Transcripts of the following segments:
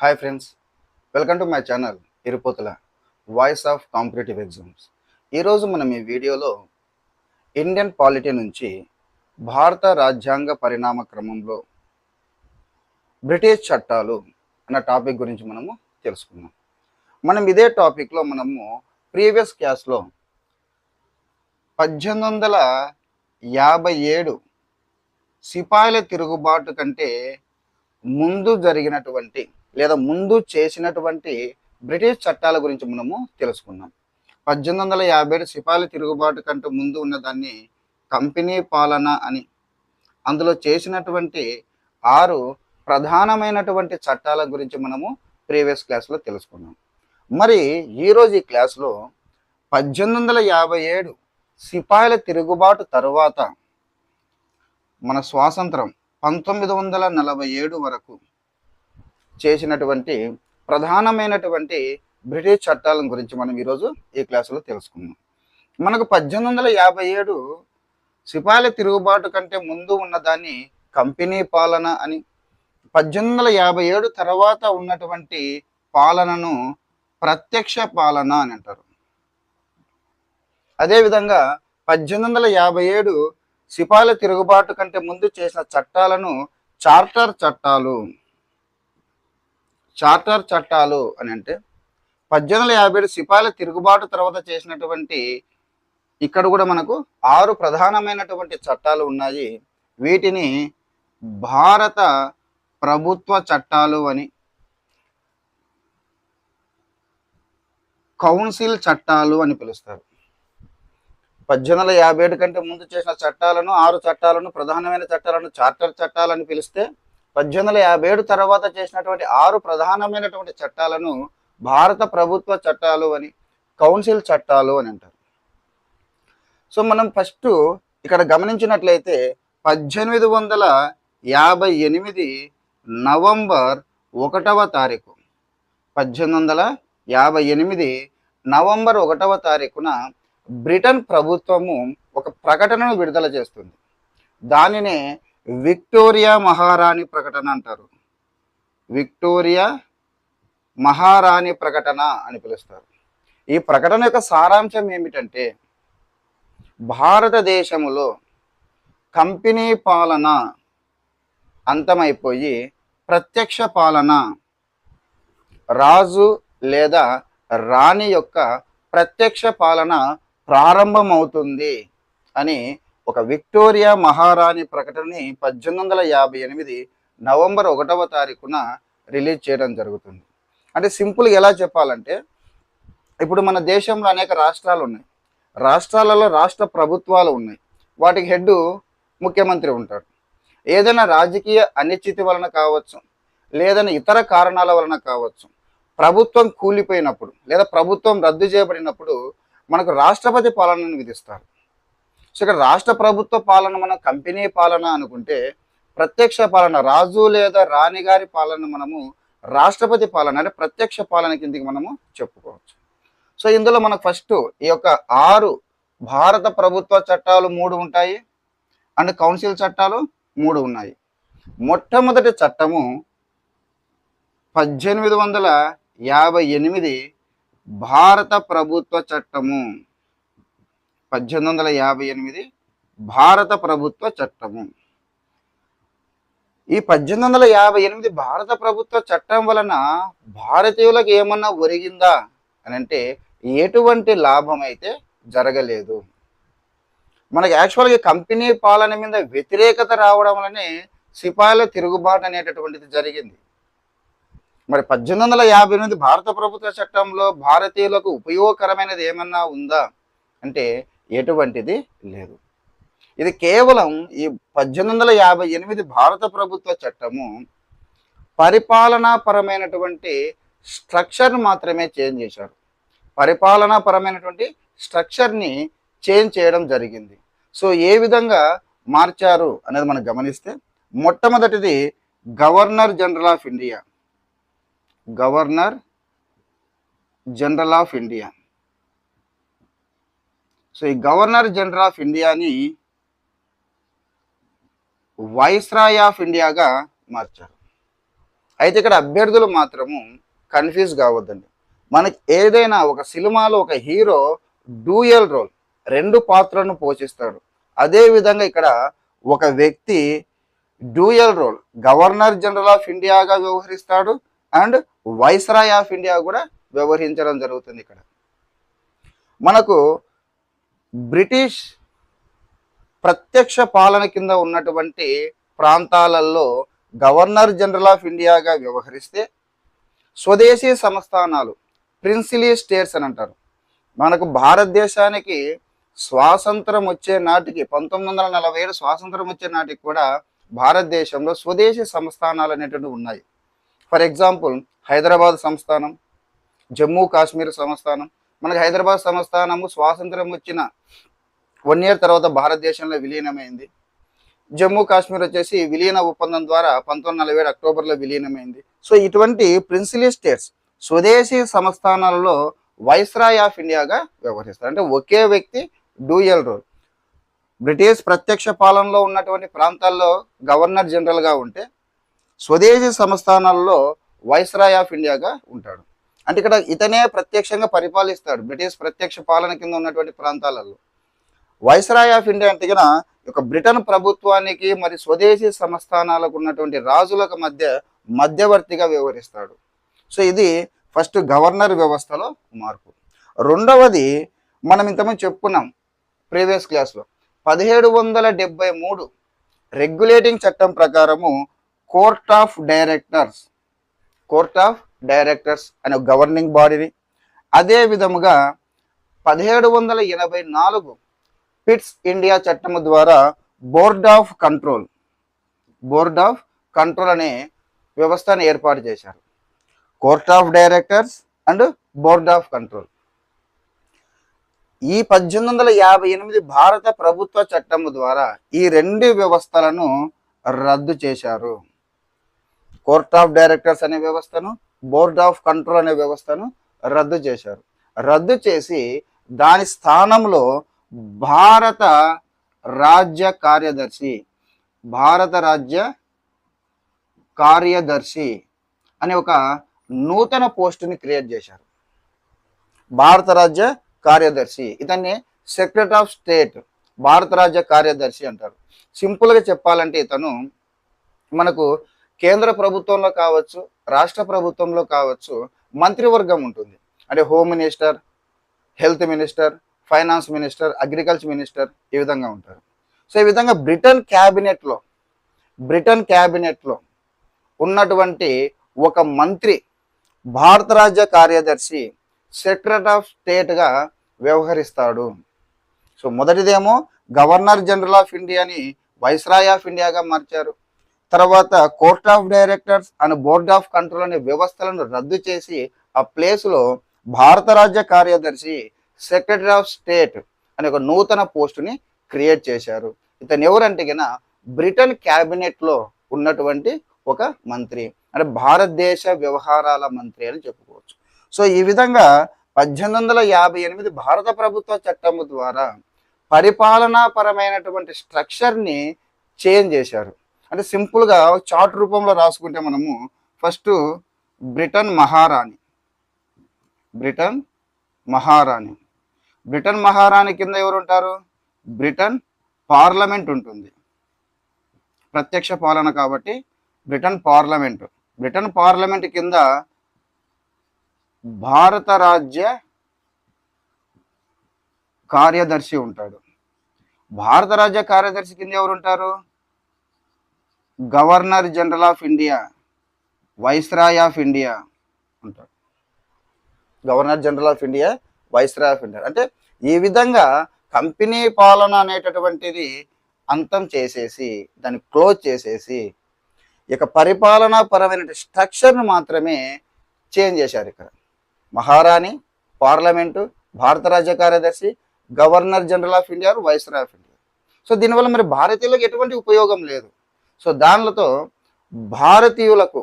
Hi friends welcome to my channel Irupothula voice of competitive exams ఈరోజు మనం ఈ వీడియోలో ఇండియన్ పాలిటీ నుంచి భారత రాజ్యాంగ పరిణామ క్రమంలో బ్రిటిష్ చట్టాలు అన్న టాపిక్ గురించి మనము తెలుసుకుందాం. మనం ఇదే టాపిక్లో మనము ప్రీవియస్ క్లాస్లో పద్దెనిమిది వందల యాభై ఏడు సిపాయిల తిరుగుబాటు కంటే ముందు జరిగినటువంటి లేదా ముందు చేసినటువంటి బ్రిటిష్ చట్టాల గురించి మనము తెలుసుకున్నాం పద్దెనిమిది వందల యాభై ఏడు సిపాయిల తిరుగుబాటు కంటే ముందు ఉన్నదాన్ని కంపెనీ పాలన అని అందులో చేసినటువంటి ఆరు ప్రధానమైనటువంటి చట్టాల గురించి మనము ప్రీవియస్ క్లాస్లో తెలుసుకున్నాం. మరి ఈరోజు ఈ క్లాస్లో పద్దెనిమిది వందల యాభై ఏడు సిపాయిల తిరుగుబాటు తరువాత మన స్వాతంత్రం పంతొమ్మిది వందల నలభై ఏడు వరకు చేసినటువంటి ప్రధానమైనటువంటి బ్రిటిష్ చట్టాల గురించి మనం ఈరోజు ఈ క్లాసులో తెలుసుకుందాం. మనకు పద్దెనిమిది వందల యాభై ఏడు సిపాయిల తిరుగుబాటు కంటే ముందు ఉన్నదాన్ని కంపెనీ పాలన అని పద్దెనిమిది వందల యాభై ఏడు తర్వాత ఉన్నటువంటి పాలనను ప్రత్యక్ష పాలన అని అంటారు. అదేవిధంగా పద్దెనిమిది వందల యాభై ఏడు సిపాయిల తిరుగుబాటు కంటే ముందు చేసిన చట్టాలను చార్టర్ చట్టాలు. చార్టర్ చట్టాలు అని అంటే పద్దెనిమిది వందల యాభై ఏడు సిపాయిల తిరుగుబాటు తర్వాత చేసినటువంటి ఇక్కడ కూడా మనకు ఆరు ప్రధానమైనటువంటి చట్టాలు ఉన్నాయి. వీటిని భారత ప్రభుత్వ చట్టాలు అని కౌన్సిల్ చట్టాలు అని పిలుస్తారు. పద్దెనిమిది వందల యాభై ఏడు కంటే ముందు చేసిన చట్టాలను ఆరు చట్టాలను ప్రధానమైన చట్టాలను చార్టర్ చట్టాలని పిలిస్తే పద్దెనిమిది యాభై ఏడు తర్వాత చేసినటువంటి ఆరు ప్రధానమైనటువంటి చట్టాలను భారత ప్రభుత్వ చట్టాలు అని కౌన్సిల్ చట్టాలు అని అంటారు. సో మనం ఫస్ట్ ఇక్కడ గమనించినట్లయితే పద్దెనిమిది వందల యాభై ఎనిమిది నవంబర్ ఒకటవ తారీఖు పద్దెనిమిది వందల యాభై ఎనిమిది నవంబర్ ఒకటవ తారీఖున బ్రిటన్ ప్రభుత్వము ఒక ప్రకటనను విడుదల చేస్తుంది. దానినే విక్టోరియా మహారాణి ప్రకటన అంటారు. విక్టోరియా మహారాణి ప్రకటన అని పిలుస్తారు. ఈ ప్రకటన యొక్క సారాంశం ఏమిటంటే భారతదేశంలో కంపెనీ పాలన అంతమైపోయి ప్రత్యక్ష పాలన రాజు లేదా రాణి యొక్క ప్రత్యక్ష పాలన ప్రారంభమవుతుంది అని ఒక విక్టోరియా మహారాణి ప్రకటనని పద్దెనిమిది వందల యాభై ఎనిమిది నవంబర్ ఒకటవ తారీఖున రిలీజ్ చేయడం జరుగుతుంది. అంటే సింపుల్గా ఎలా చెప్పాలంటే ఇప్పుడు మన దేశంలో అనేక రాష్ట్రాలు ఉన్నాయి. రాష్ట్రాలలో రాష్ట్ర ప్రభుత్వాలు ఉన్నాయి. వాటికి హెడ్ ముఖ్యమంత్రి ఉంటాడు. ఏదైనా రాజకీయ అనిశ్చితి వలన కావచ్చు లేదని ఇతర కారణాల వలన కావచ్చు ప్రభుత్వం కూలిపోయినప్పుడు లేదా ప్రభుత్వం రద్దు చేయబడినప్పుడు మనకు రాష్ట్రపతి పాలనను విధిస్తారు. సో ఇక్కడ రాష్ట్ర ప్రభుత్వ పాలన మన కంపెనీ పాలన అనుకుంటే ప్రత్యక్ష పాలన రాజు లేదా రాణి గారి పాలన మనము రాష్ట్రపతి పాలన అంటే ప్రత్యక్ష పాలన కిందికి మనము చెప్పుకోవచ్చు. సో ఇందులో మనకు ఫస్ట్ ఈ యొక్క ఆరు భారత ప్రభుత్వ చట్టాలు మూడు ఉంటాయి. అండ్ కౌన్సిల్ చట్టాలు మూడు ఉన్నాయి. మొట్టమొదటి చట్టము పద్దెనిమిది వందల యాభై ఎనిమిది భారత ప్రభుత్వ చట్టము. పద్దెనిమిది వందల యాభై ఎనిమిది భారత ప్రభుత్వ చట్టము. ఈ పద్దెనిమిది వందల యాభై ఎనిమిది భారత ప్రభుత్వ చట్టం వలన భారతీయులకు ఏమన్నా ఒరిగిందా అని అంటే ఎటువంటి లాభం అయితే జరగలేదు. మనకి యాక్చువల్గా కంపెనీ పాలన మీద వ్యతిరేకత రావడం వలనే సిపాయిల తిరుగుబాటు అనేటటువంటిది జరిగింది. మరి పద్దెనిమిది వందల యాభై ఎనిమిది భారత ప్రభుత్వ చట్టంలో భారతీయులకు ఉపయోగకరమైనది ఏమన్నా ఉందా అంటే ఎటువంటిది లేదు. ఇది కేవలం ఈ పద్దెనిమిది వందల యాభై ఎనిమిది భారత ప్రభుత్వ చట్టము పరిపాలనాపరమైనటువంటి స్ట్రక్చర్ మాత్రమే చేంజ్ చేశారు. పరిపాలనాపరమైనటువంటి స్ట్రక్చర్ని చేంజ్ చేయడం జరిగింది. సో ఏ విధంగా మార్చారు అనేది మనం గమనిస్తే మొట్టమొదటిది governor general of India. Governor general of India. So ఈ గవర్నర్ జనరల్ ఆఫ్ ఇండియాని వైస్రాయ్ ఆఫ్ ఇండియాగా మార్చారు. అయితే ఇక్కడ అభ్యర్థులు మాత్రము కన్ఫ్యూజ్ కావద్దండి. మనకి ఏదైనా ఒక సినిమాలో ఒక హీరో డూయల్ రోల్ రెండు పాత్రలను పోషిస్తాడు. అదేవిధంగా ఇక్కడ ఒక వ్యక్తి dual role governor general of ఇండియాగా వ్యవహరిస్తాడు అండ్ వైస్రాయ్ ఆఫ్ ఇండియా కూడా వ్యవహరించడం జరుగుతుంది ఇక్కడ. మనకు బ్రిటిష్ ప్రత్యక్ష పాలన కింద ఉన్నటువంటి ప్రాంతాలలో గవర్నర్ జనరల్ ఆఫ్ ఇండియాగా వ్యవహరిస్తే స్వదేశీ సంస్థానాలు ప్రిన్సిలీ స్టేట్స్ అని అంటారు. మనకు భారతదేశానికి స్వాతంత్రం వచ్చే నాటికి పంతొమ్మిది వందల నలభై ఏడు స్వాతంత్రం వచ్చే నాటికి కూడా భారతదేశంలో స్వదేశీ సంస్థానాలు అనేటువంటి ఉన్నాయి. ఫర్ ఎగ్జాంపుల్ హైదరాబాద్ సంస్థానం జమ్మూ కాశ్మీర్ సంస్థానం మనకి హైదరాబాద్ సంస్థానము స్వాతంత్రం వచ్చిన వన్ ఇయర్ తర్వాత భారతదేశంలో విలీనమైంది. జమ్మూ కాశ్మీర్ వచ్చేసి విలీన ఒప్పందం ద్వారా పంతొమ్మిది నలభై ఏడు అక్టోబర్లో విలీనమైంది. సో ఇటువంటి ప్రిన్సిలీ స్టేట్స్ స్వదేశీ సంస్థానాలలో వైస్రాయ్ ఆఫ్ ఇండియాగా వ్యవహరిస్తారు. అంటే ఒకే వ్యక్తి డూయల్ రోల్. బ్రిటిష్ ప్రత్యక్ష పాలనలో ఉన్నటువంటి ప్రాంతాల్లో గవర్నర్ జనరల్గా ఉంటే స్వదేశీ సంస్థానాల్లో వైస్రాయ్ ఆఫ్ ఇండియాగా ఉంటాడు. అంటే ఇక్కడ ఇతనే ప్రత్యక్షంగా పరిపాలిస్తాడు. బ్రిటిష్ ప్రత్యక్ష పాలన కింద ఉన్నటువంటి ప్రాంతాలలో. వైస్రాయ్ ఆఫ్ ఇండియా అంటే ఒక బ్రిటన్ ప్రభుత్వానికి మరి స్వదేశీ సంస్థానాలకు ఉన్నటువంటి రాజులకు మధ్య మధ్యవర్తిగా వ్యవహరిస్తాడు. సో ఇది ఫస్ట్ గవర్నర్ వ్యవస్థలో మార్పు. రెండవది మనం ఇంతకుముందు చెప్పుకున్నాం ప్రీవియస్ క్లాస్లో పదిహేడు వందల డెబ్బై మూడు రెగ్యులేటింగ్ చట్టం ప్రకారము court of directors court of directors అనే గవర్నింగ్ బాడీని. అదే విధముగా పదిహేడు వందల ఎనభై నాలుగు పిట్స్ ఇండియా చట్టము ద్వారా board of control board of control అనే వ్యవస్థను ఏర్పాటు చేశారు. Court of directors and board of control. ఈ పద్దెనిమిది వందల యాభై ఎనిమిది భారత ప్రభుత్వ చట్టము ద్వారా ఈ రెండు వ్యవస్థలను రద్దు చేశారు. కోర్ట్ ఆఫ్ డైరెక్టర్స్ అనే వ్యవస్థను బోర్డ్ ఆఫ్ కంట్రోల్ అనే వ్యవస్థను రద్దు చేశారు. రద్దు చేసి దాని స్థానంలో భారత రాజ్య కార్యదర్శి భారత రాజ్య కార్యదర్శి అనే ఒక నూతన పోస్టుని క్రియేట్ చేశారు. భారత రాజ్య కార్యదర్శి ఇతన్ని సెక్రటరీ ఆఫ్ స్టేట్ భారత రాజ్య కార్యదర్శి అంటారు. సింపుల్గా చెప్పాలంటే ఇతను మనకు కేంద్ర ప్రభుత్వంలో కావచ్చు రాష్ట్ర ప్రభుత్వంలో కావచ్చు మంత్రివర్గం ఉంటుంది. అంటే home minister health minister finance minister agriculture minister ఈ విధంగా ఉంటారు. సో ఈ విధంగా బ్రిటన్ క్యాబినెట్లో బ్రిటన్ క్యాబినెట్లో ఉన్నటువంటి ఒక మంత్రి భారత రాజ్య కార్యదర్శి సెక్రటరీ ఆఫ్ స్టేట్గా వ్యవహరిస్తాడు. సో మొదటిదేమో గవర్నర్ జనరల్ ఆఫ్ ఇండియాని వైస్రాయ్ ఆఫ్ ఇండియాగా మార్చారు. తర్వాత court of directors and board of control అనే వ్యవస్థలను రద్దు చేసి ఆ ప్లేస్లో భారత రాజ్య కార్యదర్శి సెక్రటరీ ఆఫ్ స్టేట్ అనే ఒక నూతన పోస్టుని క్రియేట్ చేశారు. ఇతను ఎవరంటే కన్నా బ్రిటన్ క్యాబినెట్లో ఉన్నటువంటి ఒక మంత్రి అంటే భారతదేశ వ్యవహారాల మంత్రి అని చెప్పుకోవచ్చు. సో ఈ విధంగా పద్దెనిమిది వందల యాభై ఎనిమిది భారత ప్రభుత్వ చట్టము ద్వారా పరిపాలనాపరమైనటువంటి స్ట్రక్చర్ని చేంజ్ చేశారు. అంటే సింపుల్గా చార్ట్ రూపంలో రాసుకుంటే మనము ఫస్ట్ బ్రిటన్ మహారాణి. బ్రిటన్ మహారాణి. బ్రిటన్ మహారాణి కింద ఎవరు ఉంటారు బ్రిటన్ పార్లమెంట్ ఉంటుంది. ప్రత్యక్ష పాలన కాబట్టి బ్రిటన్ పార్లమెంట్. బ్రిటన్ పార్లమెంట్ కింద భారత రాజ్య కార్యదర్శి ఉంటాడు. భారత రాజ్య కార్యదర్శి కింద ఎవరు ఉంటారు governor general of India viceroy of India అంటాడు. Governor general of India viceroy of India. అంటే ఈ విధంగా కంపెనీ పాలన అనేటటువంటిది అంతం చేసేసి దాన్ని క్లోజ్ చేసేసి ఇక పరిపాలనా పరమైన స్ట్రక్చర్ను మాత్రమే చేంజ్ చేశారు ఇక్కడ. మహారాణి పార్లమెంటు భారత రాజ్య కార్యదర్శి governor general of India viceroy of India. So దీనివల్ల మరి భారతీయులకు ఎటువంటి ఉపయోగం లేదు. సో దానిలతో భారతీయులకు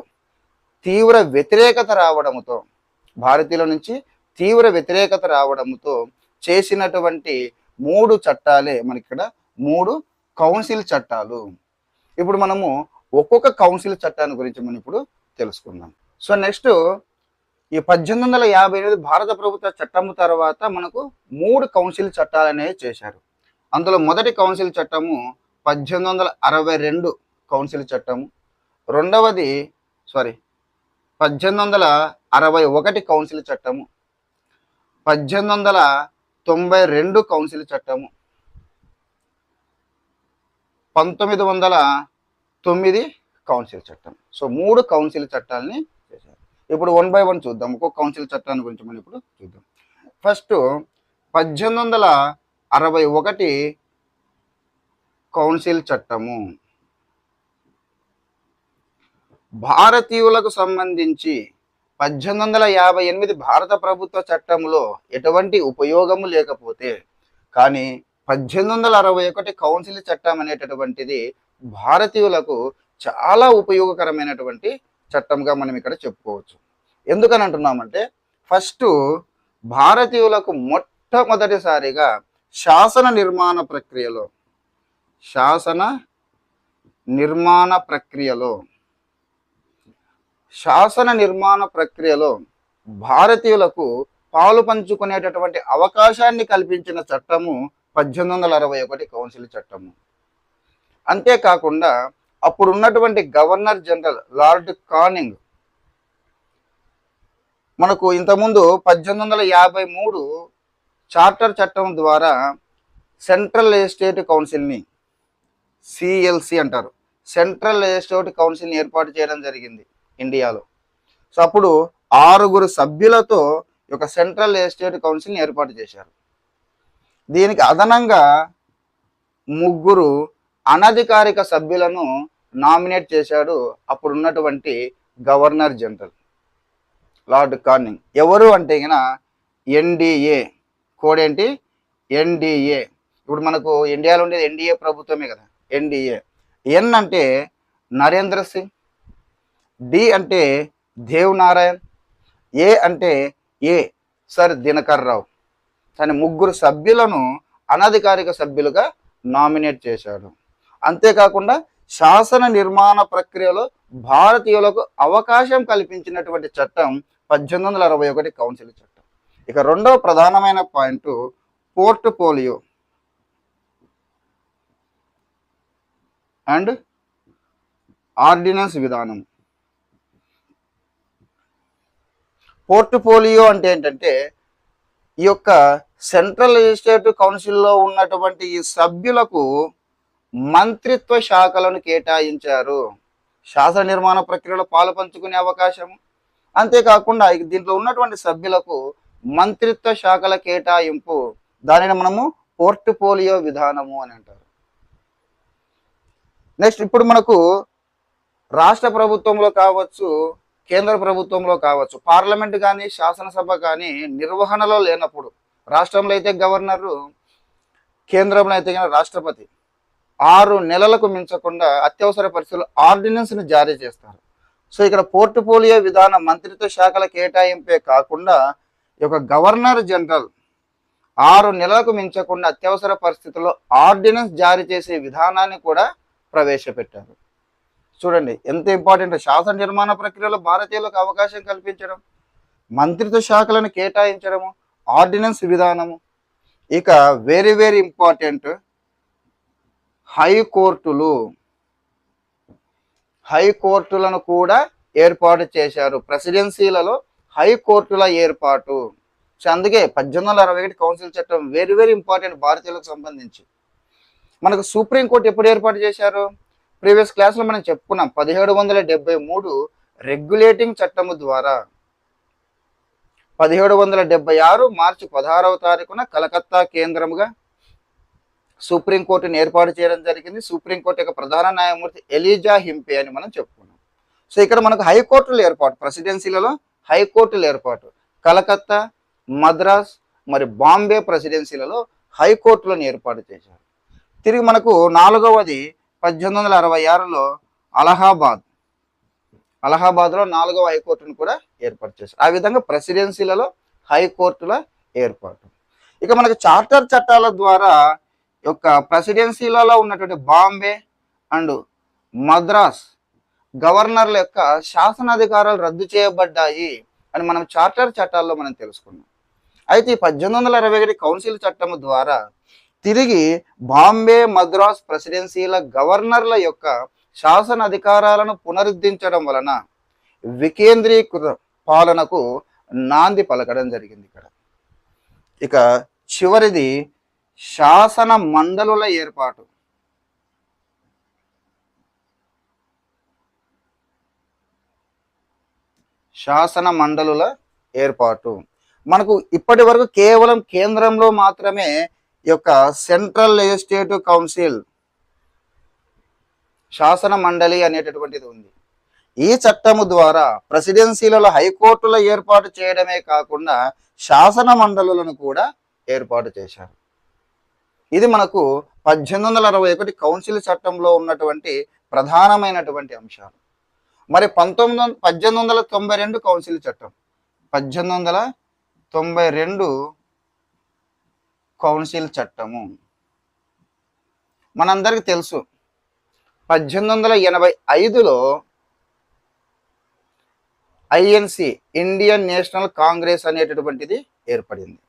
తీవ్ర వ్యతిరేకత రావడంతో భారతీయుల నుంచి తీవ్ర వ్యతిరేకత రావడంతో చేసినటువంటి మూడు చట్టాలే మనకిక్కడ మూడు కౌన్సిల్ చట్టాలు. ఇప్పుడు మనము ఒక్కొక్క కౌన్సిల్ చట్టాన్ని గురించి మనం ఇప్పుడు తెలుసుకుందాం. సో నెక్స్ట్ ఈ పద్దెనిమిది వందల యాభై ఎనిమిది భారత ప్రభుత్వ చట్టము తర్వాత మనకు మూడు కౌన్సిల్ చట్టాలు అనేవి చేశారు. అందులో మొదటి కౌన్సిల్ చట్టము పద్దెనిమిది వందల అరవై రెండు కౌన్సిల్ చట్టం. రెండవది సారీ పద్దెనిమిది వందల అరవై ఒకటి కౌన్సిల్ చట్టము. పద్దెనిమిది వందల తొంభై రెండు కౌన్సిల్ చట్టము. పంతొమ్మిది వందల తొమ్మిది కౌన్సిల్ చట్టం. సో మూడు కౌన్సిల్ చట్టాలని చేశారు. ఇప్పుడు వన్ బై వన్ చూద్దాం. ఒక్కొక్క కౌన్సిల్ చట్టాన్ని గురించి మనం ఇప్పుడు చూద్దాం. ఫస్ట్ పద్దెనిమిది వందల అరవై ఒకటి కౌన్సిల్ చట్టము. భారతీయులకు సంబంధించి పద్దెనిమిది వందల యాభై ఎనిమిది భారత ప్రభుత్వ చట్టంలో ఎటువంటి ఉపయోగము లేకపోతే కానీ పద్దెనిమిది వందల అరవై ఒకటి కౌన్సిల్ చట్టం అనేటటువంటిది భారతీయులకు చాలా ఉపయోగకరమైనటువంటి చట్టంగా మనం ఇక్కడ చెప్పుకోవచ్చు. ఎందుకని అంటున్నామంటే ఫస్ట్ భారతీయులకు మొట్టమొదటిసారిగా శాసన నిర్మాణ ప్రక్రియలో శాసన నిర్మాణ ప్రక్రియలో శాసన నిర్మాణ ప్రక్రియలో భారతీయులకు పాలు పంచుకునేటటువంటి అవకాశాన్ని కల్పించిన చట్టము పద్దెనిమిది వందల అరవై ఒకటి కౌన్సిల్ చట్టము. అంతేకాకుండా అప్పుడు ఉన్నటువంటి గవర్నర్ జనరల్ లార్డ్ కానింగ్ మనకు ఇంతకుముందు పద్దెనిమిది వందల యాభై మూడు చార్టర్ చట్టం ద్వారా సెంట్రల్ ఎస్టేట్ కౌన్సిల్ని సిఎల్సి అంటారు. సెంట్రల్ ఎస్టేట్ కౌన్సిల్ని ఏర్పాటు చేయడం జరిగింది. ఇండియాలో. సో అప్పుడు ఆరుగురు సభ్యులతో ఒక సెంట్రల్ ఎస్టేట్ కౌన్సిల్ని ఏర్పాటు చేశారు. దీనికి అదనంగా ముగ్గురు అనధికారిక సభ్యులను నామినేట్ చేశాడు అప్పుడు ఉన్నటువంటి గవర్నర్ జనరల్ లార్డ్ కార్నింగ్. ఎవరు అంటే గిన ఎన్డీఏ కోడ్ ఏంటి? ఎన్డీఏ ఇప్పుడు మనకు ఇండియాలో ఉండేది ఎన్డీఏ ప్రభుత్వమే కదా. ఎన్డీఏ ఎన్ అంటే నరేంద్ర సింగ్. డి అంటే దేవ్ నారాయణ్ ఏ అంటే ఏ సర్ దినకర్ రావు తన ముగ్గురు సభ్యులను అనధికారిక సభ్యులుగా నామినేట్ చేశాడు. అంతేకాకుండా శాసన నిర్మాణ ప్రక్రియలో భారతీయులకు అవకాశం కల్పించినటువంటి చట్టం పద్దెనిమిది వందల అరవై ఒకటి కౌన్సిల్ చట్టం. ఇక రెండవ ప్రధానమైన పాయింట్ పోర్ట్ఫోలియో అండ్ ఆర్డినెన్స్ విధానం. పోర్ట్ఫోలియో అంటే ఏంటంటే ఈ యొక్క సెంట్రల్ లెజిస్లేటివ్ కౌన్సిల్లో ఉన్నటువంటి ఈ సభ్యులకు మంత్రిత్వ శాఖలను కేటాయించారు. శాసన నిర్మాణ ప్రక్రియలో పాలు పంచుకునే అవకాశం. అంతేకాకుండా దీంట్లో ఉన్నటువంటి సభ్యులకు మంత్రిత్వ శాఖల కేటాయింపు. దానిని మనము పోర్ట్ఫోలియో విధానము అని అంటారు. నెక్స్ట్ ఇప్పుడు మనకు రాష్ట్ర ప్రభుత్వంలో కావచ్చు కేంద్ర ప్రభుత్వంలో కావచ్చు. పార్లమెంట్ కానీ శాసనసభ కానీ నిర్వహణలో లేనప్పుడు రాష్ట్రంలో అయితే గవర్నరు కేంద్రంలో అయితే కనుక రాష్ట్రపతి ఆరు నెలలకు మించకుండా అత్యవసర పరిస్థితుల్లో ఆర్డినెన్స్ని జారీ చేస్తారు. సో ఇక్కడ పోర్ట్ఫోలియో విధానం మంత్రిత్వ శాఖల కేటాయింపే కాకుండా ఈ యొక్క గవర్నర్ జనరల్ ఆరు నెలలకు మించకుండా అత్యవసర పరిస్థితుల్లో ఆర్డినెన్స్ జారీ చేసే విధానాన్ని కూడా ప్రవేశపెట్టారు. చూడండి ఎంత ఇంపార్టెంట్. శాసన నిర్మాణ ప్రక్రియలో భారతీయులకు అవకాశం కల్పించడం మంత్రిత్వ శాఖలను కేటాయించడము ఆర్డినెన్స్ విధానము. ఇక వెరీ వెరీ ఇంపార్టెంట్ హైకోర్టులు హైకోర్టులను కూడా ఏర్పాటు చేశారు. ప్రెసిడెన్సీలలో హైకోర్టుల ఏర్పాటు. సో అందుకే పద్దెనిమిది వందల అరవై ఒకటి కౌన్సిల్ చట్టం వెరీ వెరీ ఇంపార్టెంట్ భారతీయులకు సంబంధించి. మనకు సుప్రీంకోర్టు ఎప్పుడు ఏర్పాటు చేశారు? ప్రీవియస్ క్లాస్లో మనం చెప్పుకున్నాం పదిహేడు వందల డెబ్బై మూడు రెగ్యులేటింగ్ చట్టము ద్వారా. పదిహేడు వందల డెబ్బై ఆరు మార్చి పదహారవ తారీఖున కలకత్తా కేంద్రముగా సుప్రీంకోర్టును ఏర్పాటు చేయడం జరిగింది. సుప్రీంకోర్టు యొక్క ప్రధాన న్యాయమూర్తి ఎలిజా హింపే అని మనం చెప్పుకున్నాం. సో ఇక్కడ మనకు హైకోర్టుల ఏర్పాటు ప్రెసిడెన్సీలలో హైకోర్టుల ఏర్పాటు. కలకత్తా మద్రాస్ మరి బాంబే ప్రెసిడెన్సీలలో హైకోర్టులను ఏర్పాటు చేశారు. తిరిగి మనకు నాలుగవది పద్దెనిమిది వందల అరవై ఆరులో అలహాబాద్. అలహాబాద్లో నాలుగవ హైకోర్టును కూడా ఏర్పాటు చేశారు. ఆ విధంగా ప్రెసిడెన్సీలలో హైకోర్టుల ఏర్పాటు. ఇక మనకు చార్టర్ చట్టాల ద్వారా యొక్క ప్రెసిడెన్సీలలో ఉన్నటువంటి బాంబే అండ్ మద్రాస్ గవర్నర్ల యొక్క శాసనాధికారాలు రద్దు చేయబడ్డాయి అని మనం చార్టర్ చట్టాల్లో మనం తెలుసుకున్నాం. అయితే ఈ పద్దెనిమిది వందల అరవై ఒకటి కౌన్సిల్ చట్టం ద్వారా తిరిగి బాంబే మద్రాస్ ప్రెసిడెన్సీల గవర్నర్ల యొక్క శాసన అధికారాలను పునరుద్ధరించడం వలన వికేంద్రీకృత పాలనకు నాంది పలకడం జరిగింది ఇక్కడ. ఇక చివరిది శాసన మండలుల ఏర్పాటు. శాసన మండలుల ఏర్పాటు. మనకు ఇప్పటి వరకు కేవలం కేంద్రంలో మాత్రమే యొక్క సెంట్రల్ లెజిస్లేటివ్ కౌన్సిల్ శాసన మండలి అనేటటువంటిది ఉంది. ఈ చట్టము ద్వారా ప్రెసిడెన్సీలలో హైకోర్టుల ఏర్పాటు చేయడమే కాకుండా శాసన మండలులను కూడా ఏర్పాటు చేశారు. ఇది మనకు పద్దెనిమిది వందల అరవై ఒకటి కౌన్సిల్ చట్టంలో ఉన్నటువంటి ప్రధానమైనటువంటి అంశాలు. మరి పంతొమ్మిది వంద పద్దెనిమిది వందల తొంభై రెండు కౌన్సిల్ చట్టం. పద్దెనిమిది వందల తొంభై రెండు కౌన్సిల్ చట్టము. మనందరికీ తెలుసు. పద్దెనిమిది వందల ఎనభై ఐదులో ఐఎన్సి ఇండియన్ నేషనల్ కాంగ్రెస్ అనేటటువంటిది ఏర్పడింది.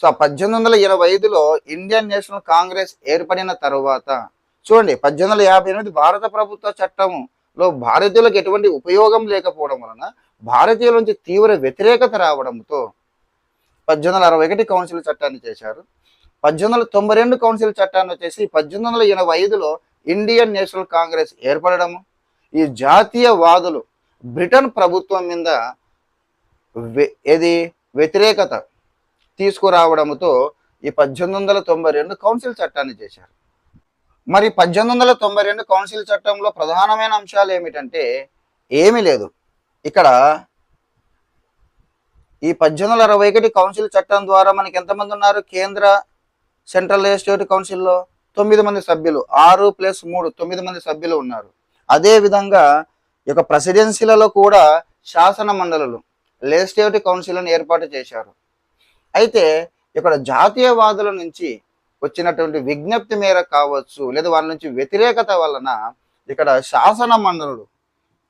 సో ఆ పద్దెనిమిది వందల ఎనభై ఐదులో ఇండియన్ నేషనల్ కాంగ్రెస్ ఏర్పడిన తర్వాత చూడండి పద్దెనిమిది వందల యాభై ఎనిమిది భారత ప్రభుత్వ చట్టంలో భారతీయులకు ఎటువంటి ఉపయోగం లేకపోవడం వలన భారతీయుల నుంచి తీవ్ర వ్యతిరేకత రావడంతో పద్దెనిమిది వందల అరవై ఒకటి కౌన్సిల్ చట్టాన్ని చేశారు. పద్దెనిమిది వందల తొంభై రెండు కౌన్సిల్ చట్టాన్ని వచ్చేసి పద్దెనిమిది వందల ఎనభై ఐదులో ఇండియన్ నేషనల్ కాంగ్రెస్ ఏర్పడము ఈ జాతీయవాదులు బ్రిటన్ ప్రభుత్వం మీద వె- ఏది? వ్యతిరేకత తీసుకురావడంతో ఈ పద్దెనిమిది వందల తొంభై రెండు కౌన్సిల్ చట్టాన్ని చేశారు. మరి పద్దెనిమిది వందల తొంభై రెండు కౌన్సిల్ చట్టంలో ప్రధానమైన అంశాలు ఏమిటంటే ఏమీ లేదు. ఇక్కడ ఈ పద్దెనిమిది వందల అరవై ఒకటి కౌన్సిల్ చట్టం ద్వారా మనకి ఎంతమంది ఉన్నారు? కేంద్ర సెంట్రల్ లెజిస్లేటివ్ కౌన్సిల్లో తొమ్మిది మంది సభ్యులు. ఆరు ప్లస్ మూడు తొమ్మిది మంది సభ్యులు ఉన్నారు. అదే విధంగా ఈ యొక్క ప్రెసిడెన్సీలలో కూడా శాసన మండలులు లెజిస్లేటివ్ కౌన్సిల్ని ఏర్పాటు చేశారు. అయితే ఇక్కడ జాతీయవాదుల నుంచి వచ్చినటువంటి విజ్ఞప్తి మేర కావచ్చు లేదా వాళ్ళ నుంచి వ్యతిరేకత వలన ఇక్కడ శాసన మండలుడు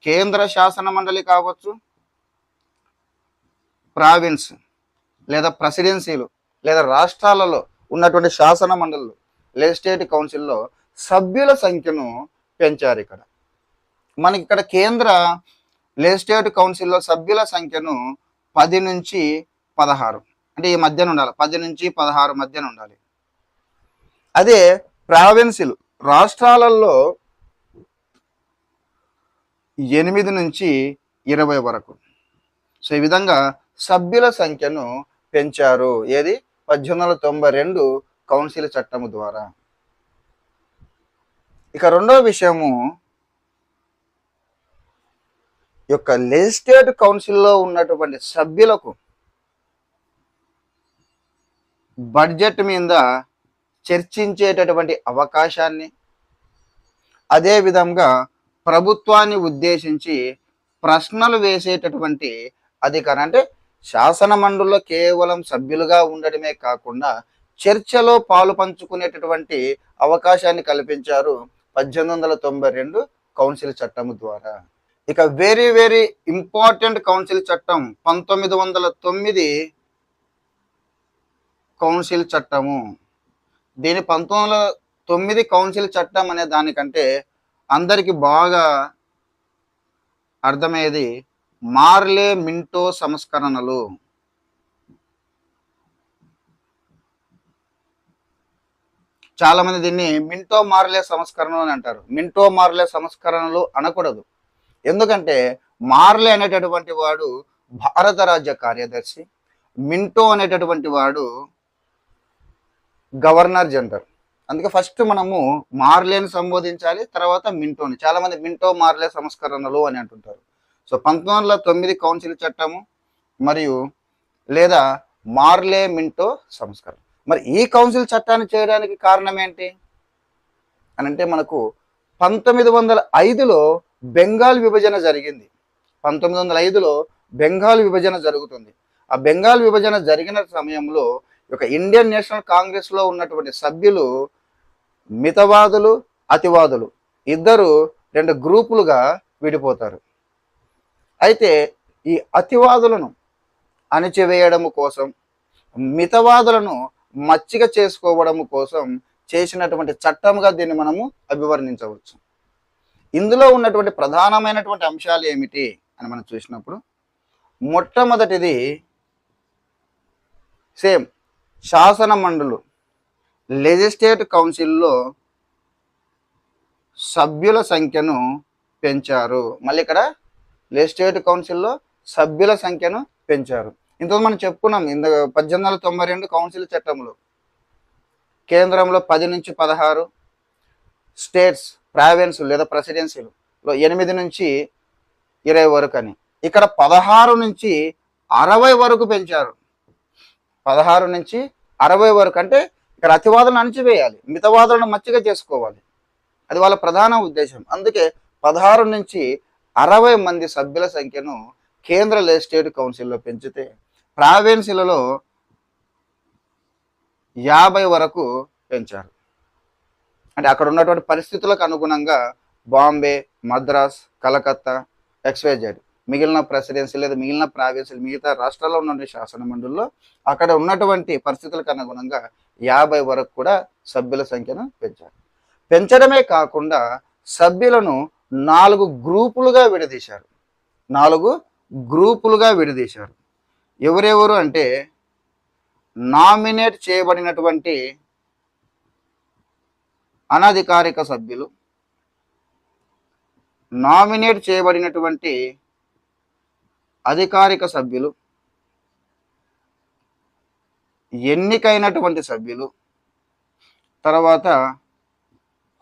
కేంద్ర శాసన మండలి కావచ్చు ప్రావిన్స్ లేదా ప్రెసిడెన్సీలు లేదా రాష్ట్రాలలో ఉన్నటువంటి శాసన మండలులు లెజిస్లేటివ్ కౌన్సిల్లో సభ్యుల సంఖ్యను పెంచారు ఇక్కడ. మనకి ఇక్కడ కేంద్ర లెజిస్లేటివ్ కౌన్సిల్లో సభ్యుల సంఖ్యను పది నుంచి పదహారు. అంటే ఈ మధ్యన ఉండాలి. పది నుంచి పదహారు మధ్యన ఉండాలి. అదే ప్రావిన్సులు రాష్ట్రాలలో ఎనిమిది నుంచి ఇరవై వరకు. సో ఈ విధంగా సభ్యుల సంఖ్యను పెంచారు. ఏది? పద్దెనిమిది వందల తొంభై రెండు కౌన్సిల్ చట్టము ద్వారా. ఇక రెండవ విషయము ఈ యొక్క లెజిస్లేటివ్ కౌన్సిల్లో ఉన్నటువంటి సభ్యులకు బడ్జెట్ మీద చర్చించేటటువంటి అవకాశాన్ని అదే విధంగా ప్రభుత్వాన్ని ఉద్దేశించి ప్రశ్నలు వేసేటటువంటి అధికారం అంటే శాసన మండలిలో కేవలం సభ్యులుగా ఉండడమే కాకుండా చర్చలో పాలు పంచుకునేటటువంటి అవకాశాన్ని కల్పించారు పద్దెనిమిది వందల తొంభై రెండు కౌన్సిల్ చట్టం ద్వారా. ఇక వెరీ వెరీ ఇంపార్టెంట్ కౌన్సిల్ చట్టం పంతొమ్మిది వందల తొమ్మిది కౌన్సిల్ చట్టము. దీని పంతొమ్మిది వందల తొమ్మిది కౌన్సిల్ చట్టం అనే దానికంటే అందరికి బాగా అర్థమయ్యేది మార్లే మింటో సంస్కరణలు. చాలా మంది దీన్ని మింటో మార్లే సంస్కరణలు అని అంటారు. మింటో మార్లే సంస్కరణలు అనకూడదు. ఎందుకంటే మార్లే అనేటటువంటి వాడు భారత రాజ్య కార్యదర్శి మింటో అనేటటువంటి వాడు గవర్నర్ జనరల్. అందుకే ఫస్ట్ మనము మార్లేని సంబోధించాలి తర్వాత మింటోని. చాలా మంది మింటో మార్లే సంస్కరణలు అని అంటుంటారు. సో పంతొమ్మిది వందల తొమ్మిది కౌన్సిల్ చట్టము మరియు లేదా మార్లే మింటో సంస్కరణ. మరి ఈ కౌన్సిల్ చట్టాన్ని చేయడానికి కారణం ఏంటి? అని అంటే మనకు పంతొమ్మిది వందల ఐదులో బెంగాల్ విభజన జరిగింది. పంతొమ్మిది వందల ఐదులో బెంగాల్ విభజన జరుగుతుంది. ఆ బెంగాల్ విభజన జరిగిన సమయంలో ఒక ఇండియన్ నేషనల్ కాంగ్రెస్లో ఉన్నటువంటి సభ్యులు మితవాదులు అతివాదులు ఇద్దరు రెండు గ్రూపులుగా విడిపోతారు. అయితే ఈ అతివాదులను అణిచివేయడము కోసం మితవాదులను మచ్చిక చేసుకోవడము కోసం చేసినటువంటి చట్టంగా దీన్ని మనము అభివర్ణించవచ్చు. ఇందులో ఉన్నటువంటి ప్రధానమైనటువంటి అంశాలు ఏమిటి అని మనం చూసినప్పుడు మొట్టమొదటిది సేమ్ శాసన మండలు లెజిస్లేట్ కౌన్సిల్లో సభ్యుల సంఖ్యను పెంచారు. మళ్ళీ ఇక్కడ లెజిస్లేట్ కౌన్సిల్లో సభ్యుల సంఖ్యను పెంచారు. ఇంతకు మనం చెప్పుకున్నాం ఇంత పద్దెనిమిది వందల తొంభై రెండు కౌన్సిల్ చట్టంలో కేంద్రంలో పది నుంచి పదహారు స్టేట్స్ ప్రావిన్స్ లేదా ప్రెసిడెన్సీలు ఎనిమిది నుంచి ఇరవై వరకు అని. ఇక్కడ పదహారు నుంచి అరవై వరకు పెంచారు. పదహారు నుంచి అరవై వరకు అంటే ఇక్కడ అతివాదులను అణచివేయాలి మితవాదులను మచ్చిగా చేసుకోవాలి. అది వాళ్ళ ప్రధాన ఉద్దేశం. అందుకే పదహారు నుంచి అరవై మంది సభ్యుల సంఖ్యను కేంద్ర లెజిస్లేటివ్ కౌన్సిల్లో పెంచితే ప్రావిన్సీలలో యాభై వరకు పెంచారు. అంటే అక్కడ ఉన్నటువంటి పరిస్థితులకు అనుగుణంగా బాంబే మద్రాస్ కలకత్తా ఎక్స్వైజెడ్ మిగిలిన ప్రెసిడెన్సీ లేదా మిగిలిన ప్రావిన్సీలు మిగతా రాష్ట్రాల్లో ఉన్న శాసన మండలిలో అక్కడ ఉన్నటువంటి పరిస్థితులకు అనుగుణంగా యాభై వరకు కూడా సభ్యుల సంఖ్యను పెంచారు. పెంచడమే కాకుండా సభ్యులను నాలుగు గ్రూపులుగా విడదీశారు. నాలుగు గ్రూపులుగా విడదీశారు. ఎవరెవరు అంటే నామినేట్ చేయబడినటువంటి అనధికారిక సభ్యులు నామినేట్ చేయబడినటువంటి అధికారిక సభ్యులు ఎన్నికైనటువంటి సభ్యులు తర్వాత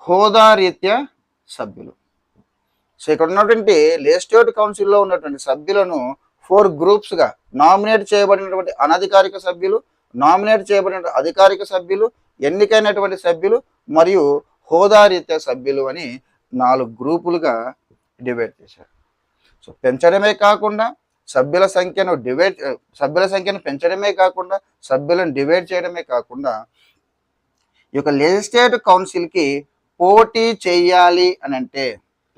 హోదారీత్యా సభ్యులు. సో ఇక్కడ ఉన్నటువంటి లెజిస్లేటివ్ కౌన్సిల్లో ఉన్నటువంటి సభ్యులను ఫోర్ గ్రూప్స్గా నామినేట్ చేయబడినటువంటి అనధికారిక సభ్యులు నామినేట్ చేయబడిన అధికారిక సభ్యులు ఎన్నికైనటువంటి సభ్యులు మరియు హోదారీత్యా సభ్యులు అని నాలుగు గ్రూపులుగా డివైడ్ చేశారు. సో పెంచడమే కాకుండా సభ్యుల సంఖ్యను డివైడ్ సభ్యుల సంఖ్యను పెంచడమే కాకుండా సభ్యులను డివైడ్ చేయడమే కాకుండా ఈ యొక్క లెజిస్లేటివ్ కౌన్సిల్కి పోటీ చేయాలి అని అంటే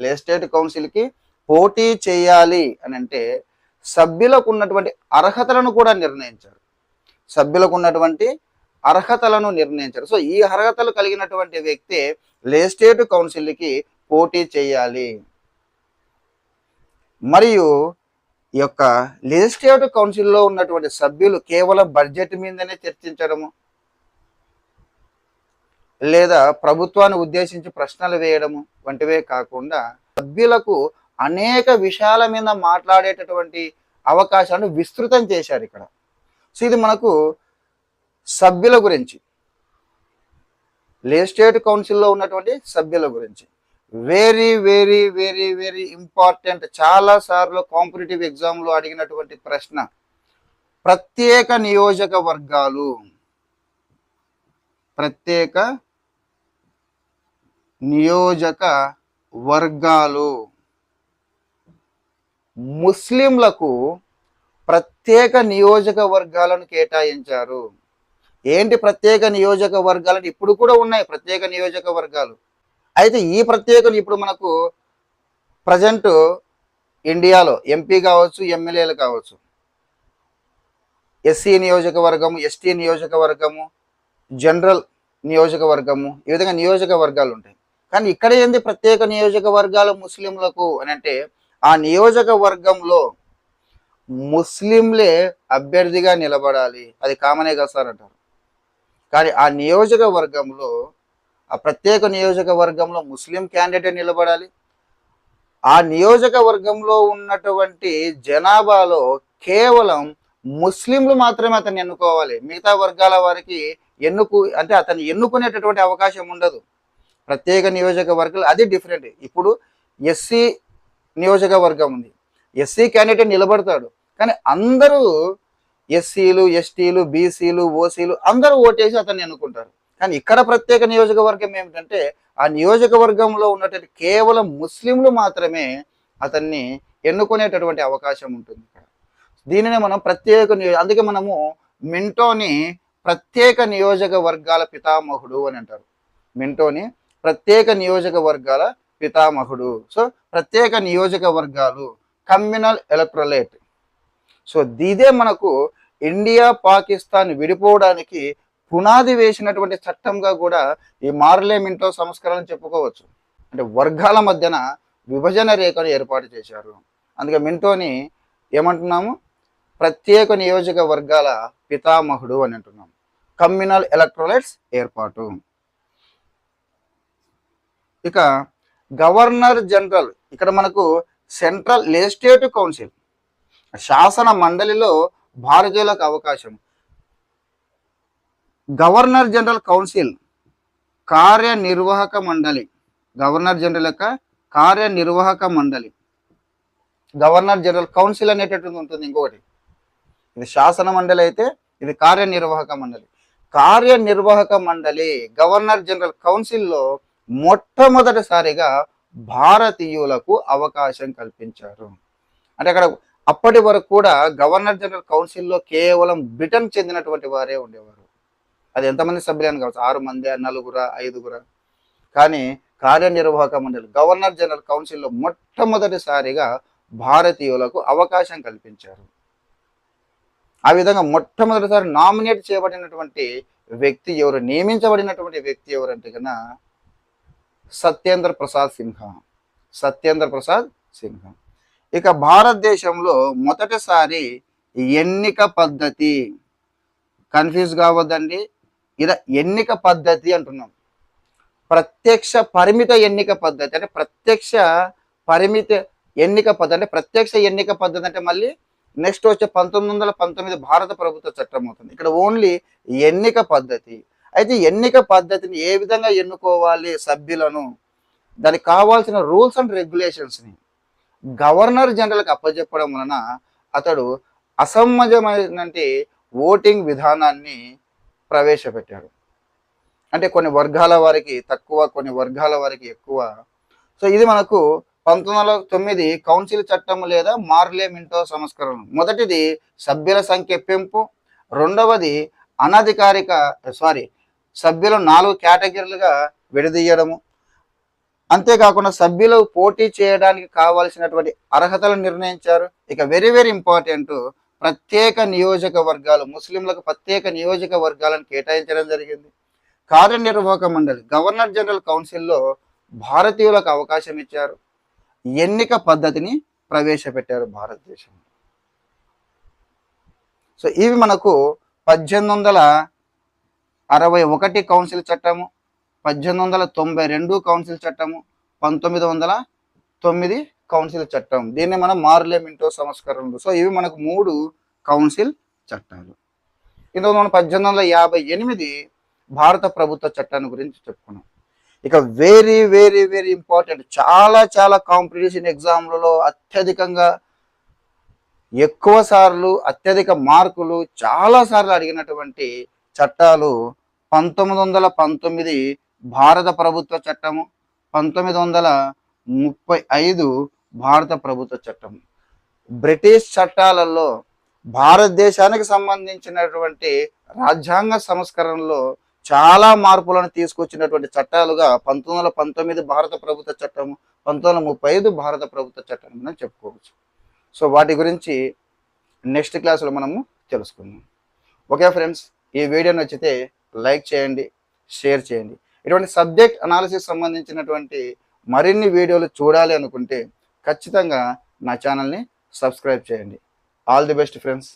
లెజిస్లేటివ్ కౌన్సిల్కి పోటీ చేయాలి అని అంటే సభ్యులకు ఉన్నటువంటి అర్హతలను కూడా నిర్ణయించారు. సభ్యులకు ఉన్నటువంటి అర్హతలను నిర్ణయించారు. సో ఈ అర్హతలు కలిగినటువంటి వ్యక్తి లెజిస్లేటివ్ కౌన్సిల్కి పోటీ చేయాలి. మరియు ఈ యొక్క లెజిస్లేటివ్ కౌన్సిల్లో ఉన్నటువంటి సభ్యులు కేవలం బడ్జెట్ మీదనే చర్చించడము లేదా ప్రభుత్వాన్ని ఉద్దేశించి ప్రశ్నలు వేయడము వంటివే కాకుండా సభ్యులకు అనేక విషయాల మీద మాట్లాడేటటువంటి అవకాశాలను విస్తృతం చేశారు ఇక్కడ. సో ఇది మనకు సభ్యుల గురించి లెజిస్లేటివ్ కౌన్సిల్లో ఉన్నటువంటి సభ్యుల గురించి. Very very very very important చాలా సార్లు కాంపిటేటివ్ ఎగ్జామ్లో అడిగినటువంటి ప్రశ్న. ప్రత్యేక నియోజకవర్గాలు. ప్రత్యేక నియోజక వర్గాలు. ముస్లింలకు ప్రత్యేక నియోజకవర్గాలను కేటాయించారు. ఏంటి ప్రత్యేక నియోజకవర్గాలని ఇప్పుడు కూడా ఉన్నాయి ప్రత్యేక నియోజకవర్గాలు అయితే ఈ ప్రత్యేకలు ఇప్పుడు మనకు ప్రజెంట్ ఇండియాలో ఎంపీ కావచ్చు ఎమ్మెల్యేలు కావచ్చు. ఎస్సీ నియోజకవర్గము ఎస్టీ నియోజకవర్గము జనరల్ నియోజకవర్గము ఈ విధంగా నియోజకవర్గాలు ఉంటాయి. కానీ ఇక్కడ ఏంది ప్రత్యేక నియోజకవర్గాలు ముస్లింలకు అని అంటే ఆ నియోజకవర్గంలో ముస్లింలే అభ్యర్థిగా నిలబడాలి. అది కామనే కదా సార్ అంటారు. కానీ ఆ నియోజకవర్గంలో ఆ ప్రత్యేక నియోజకవర్గంలో ముస్లిం క్యాండిడేట్ నిలబడాలి. ఆ నియోజకవర్గంలో ఉన్నటువంటి జనాభాలో కేవలం ముస్లింలు మాత్రమే అతన్ని ఎన్నుకోవాలి. మిగతా వర్గాల వారికి ఎన్నుకు అంటే అతన్ని ఎన్నుకునేటటువంటి అవకాశం ఉండదు. ప్రత్యేక నియోజకవర్గాలు అది డిఫరెంట్ ఇప్పుడు ఎస్సీ నియోజకవర్గం ఉంది. ఎస్సీ క్యాండిడేట్ నిలబడతాడు. కానీ అందరూ ఎస్సీలు ఎస్టీలు బీసీలు ఓసీలు అందరూ ఓటేసి అతన్ని ఎన్నుకుంటారు. కానీ ఇక్కడ ప్రత్యేక నియోజకవర్గం ఏమిటంటే ఆ నియోజకవర్గంలో ఉన్నటువంటి కేవలం ముస్లింలు మాత్రమే అతన్ని ఎన్నుకునేటటువంటి అవకాశం ఉంటుంది దీనినే దీనిని మనం ప్రత్యేక నియో- అందుకే మనము మింటోని ప్రత్యేక నియోజకవర్గాల పితామహుడు అని అంటారు. మింటోని ప్రత్యేక నియోజకవర్గాల పితామహుడు. సో ప్రత్యేక నియోజకవర్గాలు కమ్యూనల్ ఎలక్ట్రలేట్. సో ఇదే మనకు ఇండియా పాకిస్తాన్ విడిపోవడానికి పునాది వేసినటువంటి చట్టంగా కూడా ఈ మార్లే మింటో సంస్కరణ చెప్పుకోవచ్చు. అంటే వర్గాల మధ్యన విభజన రేఖను ఏర్పాటు చేశారు. అందుకే మింటోని ఏమంటున్నాము? ప్రత్యేక నియోజకవర్గాల పితామహుడు అని అంటున్నాం కమ్యూనల్ ఎలక్ట్రోలైట్స్ ఏర్పాటు. ఇక గవర్నర్ జనరల్ ఇక్కడ మనకు సెంట్రల్ లెజిస్లేటివ్ కౌన్సిల్ శాసన మండలిలో భారతీయులకు అవకాశం. గవర్నర్ జనరల్ కౌన్సిల్ కార్యనిర్వాహక మండలి గవర్నర్ జనరల్ యొక్క కార్యనిర్వాహక మండలి. గవర్నర్ జనరల్ కౌన్సిల్ అనేటటువంటి ఉంటుంది ఇంకొకటి. ఇది శాసన మండలి అయితే ఇది కార్యనిర్వాహక మండలి. కార్యనిర్వాహక మండలి గవర్నర్ జనరల్ కౌన్సిల్లో మొట్టమొదటిసారిగా భారతీయులకు అవకాశం కల్పించారు. అంటే అక్కడ అప్పటి వరకు కూడా గవర్నర్ జనరల్ కౌన్సిల్లో కేవలం బ్రిటన్ చెందినటువంటి వారే ఉండేవారు. అది ఎంతమంది సభ్యులని కావచ్చు ఆరు మంది నలుగురా ఐదుగురా. కానీ కార్యనిర్వాహక మండలి గవర్నర్ జనరల్ కౌన్సిల్లో మొట్టమొదటిసారిగా భారతీయులకు అవకాశం కల్పించారు. ఆ విధంగా మొట్టమొదటిసారి నామినేట్ చేయబడినటువంటి వ్యక్తి ఎవరు నియమించబడినటువంటి వ్యక్తి ఎవరంటే కన్నా సత్యేంద్ర ప్రసాద్ సిన్హా సత్యేంద్ర ప్రసాద్ సిన్హా ఇక భారతదేశంలో మొదటిసారి ఎన్నిక పద్ధతి కన్ఫ్యూజ్ కావద్దండి. ఇలా ఎన్నిక పద్ధతి అంటున్నాం. ప్రత్యక్ష పరిమిత ఎన్నిక పద్ధతి అంటే ప్రత్యక్ష పరిమిత ఎన్నిక పద్ధతి అంటే ప్రత్యక్ష ఎన్నిక పద్ధతి అంటే మళ్ళీ నెక్స్ట్ వచ్చే పంతొమ్మిది వందల పంతొమ్మిది భారత ప్రభుత్వ చట్టం అవుతుంది. ఇక్కడ ఓన్లీ ఎన్నిక పద్ధతి. అయితే ఎన్నిక పద్ధతిని ఏ విధంగా ఎన్నుకోవాలి సభ్యులను? దానికి కావాల్సిన రూల్స్ అండ్ రెగ్యులేషన్స్ని గవర్నర్ జనరల్కి అప్పచెప్పడం వలన అతడు అసమ్మజమైన ఓటింగ్ విధానాన్ని ప్రవేశపెట్టాడు. అంటే కొన్ని వర్గాల వారికి తక్కువ కొన్ని వర్గాల వారికి ఎక్కువ. సో ఇది మనకు పంతొమ్మిది వందల తొమ్మిది కౌన్సిల్ చట్టం లేదా మార్లే మింటో సంస్కరణ. మొదటిది సభ్యుల సంఖ్య పెంపు రెండవది అనధికారిక సారీ సభ్యులు నాలుగు కేటగిరీలుగా విడదీయడము. అంతేకాకుండా సభ్యులు పోటీ చేయడానికి కావాల్సినటువంటి అర్హతలు నిర్ణయించారు. ఇక వెరీ వెరీ ఇంపార్టెంట్ ప్రత్యేక నియోజకవర్గాలు ముస్లింలకు ప్రత్యేక నియోజకవర్గాలను కేటాయించడం జరిగింది. కార్యనిర్వాహక మండలి గవర్నర్ జనరల్ కౌన్సిల్లో భారతీయులకు అవకాశం ఇచ్చారు. ఎన్నిక పద్ధతిని ప్రవేశపెట్టారు భారతదేశం. సో ఇవి మనకు పద్దెనిమిది వందల అరవై ఒకటి కౌన్సిల్ చట్టము పద్దెనిమిది వందల తొంభై రెండు కౌన్సిల్ చట్టము పంతొమ్మిది వందల తొమ్మిది కౌన్సిల్ చట్టం దీన్ని మనం మార్లే మింటో సంస్కరణలు. సో ఇవి మనకు మూడు కౌన్సిల్ చట్టాలు. ఇందులో మనం పద్దెనిమిది వందల యాభై ఎనిమిది భారత ప్రభుత్వ చట్టాన్ని గురించి చెప్పుకున్నాం. ఇక వెరీ వెరీ వెరీ ఇంపార్టెంట్ చాలా చాలా కాంపిటీషన్ ఎగ్జామ్లలో అత్యధికంగా ఎక్కువ సార్లు అత్యధిక మార్కులు చాలా సార్లు అడిగినటువంటి చట్టాలు పంతొమ్మిది వందల పంతొమ్మిది భారత ప్రభుత్వ చట్టము పంతొమ్మిది వందల ముప్పై ఐదు భారత ప్రభుత్వ చట్టం బ్రిటిష్ చట్టాలలో భారతదేశానికి సంబంధించినటువంటి రాజ్యాంగ సంస్కరణలో చాలా మార్పులను తీసుకొచ్చినటువంటి చట్టాలుగా పంతొమ్మిది వందల పంతొమ్మిది భారత ప్రభుత్వ చట్టం పంతొమ్మిది వందల ముప్పై ఐదు భారత ప్రభుత్వ చట్టం మనం చెప్పుకోవచ్చు. సో వాటి గురించి నెక్స్ట్ క్లాసులో మనము తెలుసుకుందాం. ఓకే ఫ్రెండ్స్ ఈ వీడియో నచ్చితే లైక్ చేయండి షేర్ చేయండి. ఇటువంటి సబ్జెక్ట్ అనాలిసిస్ సంబంధించినటువంటి మరిన్ని వీడియోలు చూడాలి అనుకుంటే ఖచ్చితంగా నా ఛానల్ని సబ్స్క్రైబ్ చేయండి. All the best friends.